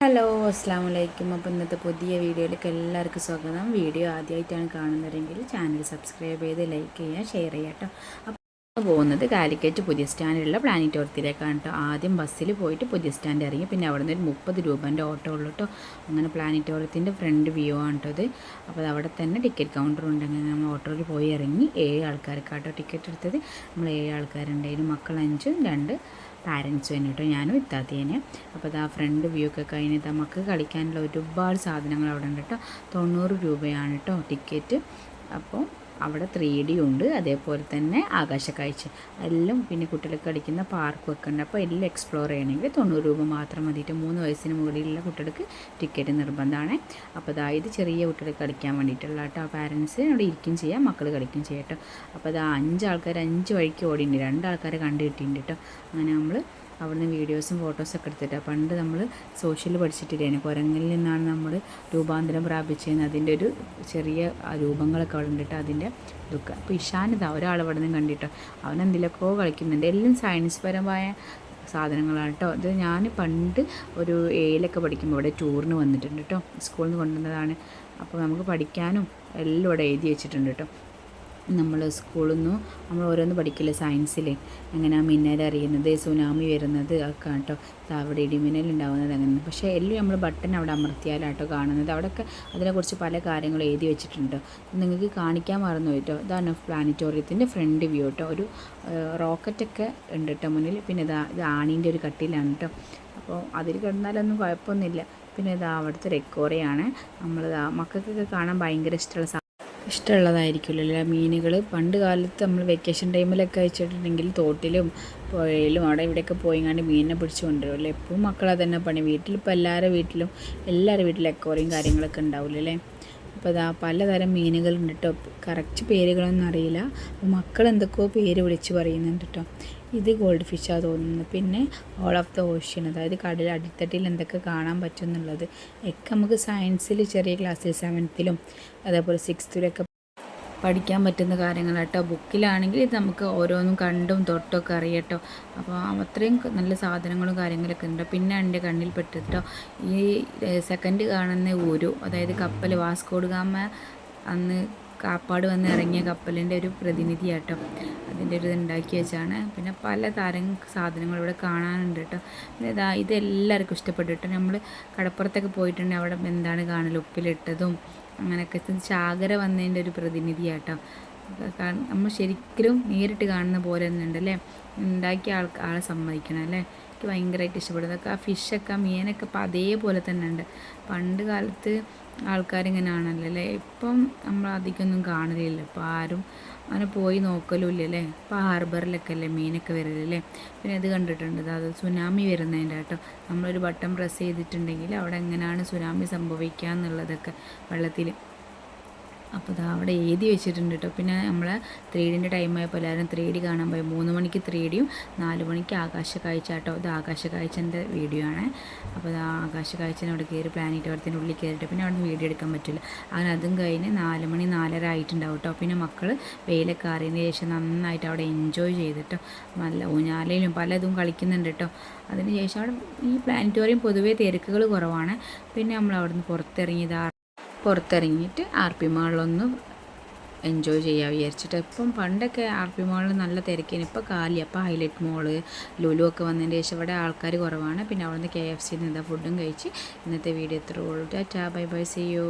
Hello അസ്സാം വലൈക്കും അപ്പോൾ ഇന്നത്തെ പുതിയ വീഡിയോയിലേക്ക് എല്ലാവർക്കും സ്വാഗതം. വീഡിയോ ആദ്യമായിട്ടാണ് കാണുന്നതെങ്കിൽ ചാനൽ സബ്സ്ക്രൈബ് ചെയ്ത് ലൈക്ക് ചെയ്യുക ഷെയർ ചെയ്യുക കേട്ടോ അപ്പോൾ പോകുന്നത് കാലിക്കറ്റ് പുതിയ സ്റ്റാൻഡിലുള്ള പ്ലാനറ്റോറിയത്തിലേക്കാണ് കേട്ടോ ആദ്യം ബസ്സിൽ പോയിട്ട് പുതിയ സ്റ്റാൻഡ് ഇറങ്ങി പിന്നെ അവിടെ നിന്ന് ഒരു മുപ്പത് രൂപേന്റെ ഓട്ടോ ഉള്ളൂ കേട്ടോ അങ്ങനെ പ്ലാനറ്റോറിയത്തിന്റെ ഫ്രണ്ട് വ്യൂ ആണ് കേട്ടോ അപ്പോൾ അവിടെ തന്നെ ടിക്കറ്റ് കൗണ്ടർ ഉണ്ട്. അങ്ങനെ നമ്മൾ ഓട്ടോയിൽ പോയി ഇറങ്ങി ഏഴ് ആൾക്കാർക്കാട്ടോ ടിക്കറ്റ് എടുത്തത്. നമ്മൾ ഏഴ് ആൾക്കാരുണ്ടായിരുന്നു മക്കൾ അഞ്ചും രണ്ട് പാരൻസും തന്നെ കേട്ടോ ഞാനും ഇത്താത്തേനെ അപ്പോൾ ഇതാ ഫ്രണ്ട് വ്യൂ ഒക്കെ കഴിഞ്ഞ് നമുക്ക് കളിക്കാനുള്ള ഒരുപാട് സാധനങ്ങൾ അവിടെ ഉണ്ട് കേട്ടോ തൊണ്ണൂറ് രൂപയാണ് കേട്ടോ ടിക്കറ്റ്. അപ്പോൾ അവിടെ ത്രീ ഡി ഉണ്ട് അതേപോലെ തന്നെ ആകാശക്കാഴ്ച. എല്ലാം പിന്നെ കുട്ടികൾക്ക് കളിക്കുന്ന പാർക്കും ഉണ്ട്. അപ്പോൾ എല്ലാം എക്സ്പ്ലോർ ചെയ്യണമെങ്കിൽ തൊണ്ണൂറ് രൂപ മാത്രം മതിയിട്ട് മൂന്ന് വയസ്സിന് മുകളിലുള്ള കുട്ടികൾക്ക് ടിക്കറ്റ് നിർബന്ധമാണ്. അപ്പോൾ അതായത് ചെറിയ കുട്ടികൾക്ക് കളിക്കാൻ വേണ്ടിയിട്ടുള്ള കേട്ടോ. പാരൻസ് അവിടെ ഇരിക്കും ചെയ്യാം മക്കൾ കളിക്കും ചെയ്യാം കേട്ടോ. അപ്പോൾ അത് അഞ്ച് ആൾക്കാർ അഞ്ച് വഴിക്ക് ഓടിയിട്ടുണ്ട്. രണ്ടാൾക്കാരെ കണ്ടു കിട്ടിയിട്ടുണ്ട് കേട്ടോ. അങ്ങനെ നമ്മൾ അവിടുന്ന് വീഡിയോസും ഫോട്ടോസൊക്കെ എടുത്തിട്ട്. പണ്ട് നമ്മൾ സോഷ്യൽ പഠിച്ചിട്ടില്ലായിരുന്നു കുരങ്ങിൽ നിന്നാണ് നമ്മൾ രൂപാന്തരം പ്രാപിച്ചതെന്ന് അതിന്റെ ഒരു ചെറിയ രൂപങ്ങളൊക്കെ അവിടെ ഉണ്ടിട്ട് അതിന്റെ ഇതൊക്കെ. അപ്പോൾ ഇഷാനിതാ ഒരാൾ അവിടെ നിന്ന് കണ്ടിട്ടോ. അവൻ എന്തിലൊക്കെയോ കളിക്കുന്നുണ്ട്. എല്ലാം സയൻസ് പരമായ സാധനങ്ങളാണ് കേട്ടോ ഇത് ഞാൻ പണ്ട് ഒരു ഏയിലൊക്കെ പഠിക്കുമ്പോൾ ഇവിടെ ടൂറിന് വന്നിട്ടുണ്ട് കേട്ടോ സ്കൂളിൽ നിന്ന് കൊണ്ടുവന്നതാണ്. അപ്പോൾ നമുക്ക് പഠിക്കാനും എല്ലാം ഇവിടെ എഴുതി വെച്ചിട്ടുണ്ട് കേട്ടോ നമ്മൾ സ്കൂളിൽ നിന്ന് നമ്മൾ ഓരോന്ന് പഠിക്കില്ല സയൻസിൽ അങ്ങനെ ആ മിന്നൽ അറിയുന്നത് സുനാമി വരുന്നത് ഒക്കെ കേട്ടോ അവിടെ ഇടിമിന്നൽ ഉണ്ടാകുന്നത് അങ്ങനെ. പക്ഷേ എല്ലാം നമ്മൾ ബട്ടൺ അവിടെ അമർത്തിയാലാട്ടോ കാണുന്നത്. അവിടെയൊക്കെ അതിനെക്കുറിച്ച് പല കാര്യങ്ങളും എഴുതി വെച്ചിട്ടുണ്ട്. നിങ്ങൾക്ക് കാണിക്കാൻ മറന്നു കേട്ടോ ഇതാണ് പ്ലാനറ്റോറിയത്തിന്റെ ഫ്രണ്ട് വ്യൂ കേട്ടോ ഒരു റോക്കറ്റൊക്കെ ഉണ്ട് കേട്ടോ മുന്നിൽ. പിന്നെ ഇതാ ഇത് ആണീന്റെ ഒരു കട്ടിലാണ് കേട്ടോ അപ്പോൾ അതിൽ കിടന്നാലൊന്നും കുഴപ്പമൊന്നുമില്ല. പിന്നെ ഇതാ അവിടുത്തെ റെക്കോറിയാണ് നമ്മൾ മക്കൾക്കൊക്കെ കാണാൻ ഭയങ്കര ഇഷ്ടമുള്ള ഇഷ്ടമുള്ളതായിരിക്കുമല്ലോ മീനുകൾ പണ്ട് കാലത്ത് നമ്മൾ വെക്കേഷൻ ടൈമിലൊക്കെ അയച്ചിട്ടുണ്ടെങ്കിൽ തോട്ടിലും പുഴയിലും അവിടെ ഇവിടെയൊക്കെ പോയിങ്ങാണ്ട് മീനിനെ പിടിച്ച് കൊണ്ടുവരും അല്ലേ? എപ്പോഴും മക്കളെ തന്നെ പണി. വീട്ടിൽ വീട്ടിലിപ്പോൾ എല്ലാവരുടെ വീട്ടിലും എല്ലാവരുടെ വീട്ടിലും എക്കോറിയും കാര്യങ്ങളൊക്കെ ഉണ്ടാവില്ല അല്ലേ? അപ്പോൾ അതാ പലതരം മീനുകളുണ്ട് കേട്ടോ. കറക്റ്റ് പേരുകളൊന്നും അറിയില്ല. മക്കൾ എന്തൊക്കെയോ പേര് വിളിച്ച് പറയുന്നുണ്ട് കേട്ടോ. ഇത് ഗോൾഡ് ഫിഷാണ് തോന്നുന്നത്. പിന്നെ ഓൾ ഓഫ് ദ ഓഷ്യൻ അതായത് കടൽ അടിത്തട്ടിൽ എന്തൊക്കെ കാണാൻ പറ്റും എന്നുള്ളത് ഒക്കെ നമുക്ക് സയൻസിൽ ചെറിയ ക്ലാസ്സിൽ സെവൻത്തിലും അതേപോലെ സിക്സ്ത്തിലൊക്കെ പഠിക്കാൻ പറ്റുന്ന കാര്യങ്ങളാട്ടോ ബുക്കിലാണെങ്കിൽ ഇത് നമുക്ക് ഓരോന്നും കണ്ടും തൊട്ടൊക്കെ അറിയട്ടോ അപ്പോൾ അത്രയും നല്ല സാധനങ്ങളും കാര്യങ്ങളൊക്കെ ഉണ്ട്. പിന്നെ എന്റെ കണ്ണിൽ പെട്ടിട്ടോ ഈ സെക്കൻഡ് കാണുന്ന ഊരു അതായത് കപ്പൽ വാസ്കോഡ് ഗാമ അന്ന് കാപ്പാട് വന്ന് ഇറങ്ങിയ കപ്പലിന്റെ ഒരു പ്രതിനിധിയാട്ടോ. അതിന്റെ ഒരു ഉണ്ടാക്കി വെച്ചാണ്. പിന്നെ പല തരം സാധനങ്ങൾ ഇവിടെ കാണാനുണ്ട് കേട്ടോ. പിന്നെ ഇതാ ഇതെല്ലാവർക്കും ഇഷ്ടപ്പെട്ടു കേട്ടോ. നമ്മൾ കടപ്പുറത്തൊക്കെ പോയിട്ടുണ്ടെങ്കിൽ അവിടെ എന്താണ് കാണൽ ഉപ്പിലിട്ടതും അങ്ങനെയൊക്കെ. ചാകര വന്നതിന്റെ ഒരു പ്രതിനിധിയാട്ടോ. നമ്മൾ ശരിക്കും നേരിട്ട് കാണുന്ന പോലെ തന്നെ ഉണ്ട് അല്ലേ? ഉണ്ടാക്കിയ ആൾ ആളെ സമ്മതിക്കണം അല്ലേ? എനിക്ക് ഭയങ്കരമായിട്ട് ഇഷ്ടപ്പെടുന്നത് ആ ഫിഷൊക്കെ മീനൊക്കെ ഇപ്പോൾ അതേപോലെ തന്നെ ഉണ്ട് പണ്ട് കാലത്ത് ആൾക്കാരിങ്ങനെ ആണല്ലോ അല്ലേ ഇപ്പം നമ്മൾ അധികമൊന്നും കാണലില്ല. ഇപ്പം ആരും അങ്ങനെ പോയി നോക്കലുമില്ല അല്ലേ ഇപ്പം ഹാർബറിലൊക്കെ അല്ലേ മീനൊക്കെ വരലല്ലേ? പിന്നെ ഇത് കണ്ടിട്ടുണ്ട്. അത് സുനാമി വരുന്നതിന്റെ കേട്ടോ. നമ്മളൊരു ബട്ടൺ പ്രസ് ചെയ്തിട്ടുണ്ടെങ്കിൽ അവിടെ എങ്ങനെയാണ് സുനാമി സംഭവിക്കുക എന്നുള്ളതൊക്കെ വെള്ളത്തിൽ. അപ്പോൾ ഇതാ അവിടെ എഴുതി വെച്ചിട്ടുണ്ട് കേട്ടോ പിന്നെ നമ്മൾ ത്രീ ഡിന്റെ ടൈം ആയപ്പോൾ എല്ലാവരും ത്രീ ഡി കാണാൻ പോയി. മൂന്ന് മണിക്ക് ത്രീ ഡിയും നാല് മണിക്ക് ആകാശ കാഴ്ച കേട്ടോ ഇത് ആകാശ കാഴ്ചന്റെ വീഡിയോ ആണ്. അപ്പോൾ ഇതാ ആകാശ കാഴ്ചനെ അവിടെ കയറി പ്ലാനറ്റോറിയത്തിന്റെ ഉള്ളിൽ കയറിയിട്ട് പിന്നെ അവിടെ വീഡിയോ എടുക്കാൻ പറ്റില്ല. അങ്ങനെ അതും കഴിഞ്ഞ് നാല് മണി നാലര ആയിട്ടുണ്ടാവും കേട്ടോ പിന്നെ മക്കൾ വെയിലൊക്കെ അറിയതിന് ശേഷം നന്നായിട്ട് അവിടെ എൻജോയ് ചെയ്തിട്ടോ നല്ല ഊഞ്ഞാലയിലും പലതും കളിക്കുന്നുണ്ട് കേട്ടോ അതിന് ശേഷം അവിടെ ഈ പ്ലാനറ്റോറിയം പൊതുവേ തിരക്കുകൾ കുറവാണ്. പിന്നെ നമ്മൾ അവിടുന്ന് പുറത്തിറങ്ങിയത് പുറത്തിറങ്ങിയിട്ട് ആർ പി മാളിലൊന്ന് എൻജോയ് ചെയ്യാൻ വിചാരിച്ചിട്ട്. ഇപ്പം പണ്ടൊക്കെ ആർ പി മാളിൽ നല്ല തിരക്കേന്. ഇപ്പോൾ കാലി അപ്പോൾ ഹൈലൈറ്റ് മോൾ ലുലു ഒക്കെ വന്നതിന് ശേഷം ഇവിടെ ആൾക്കാർ കുറവാണ്. പിന്നെ അവിടുന്ന് കെ എഫ് സിന്ന് ഫുഡും കഴിച്ച് ഇന്നത്തെ വീഡിയോ എത്ര ഉള്ളൂ. Tata bye bye see you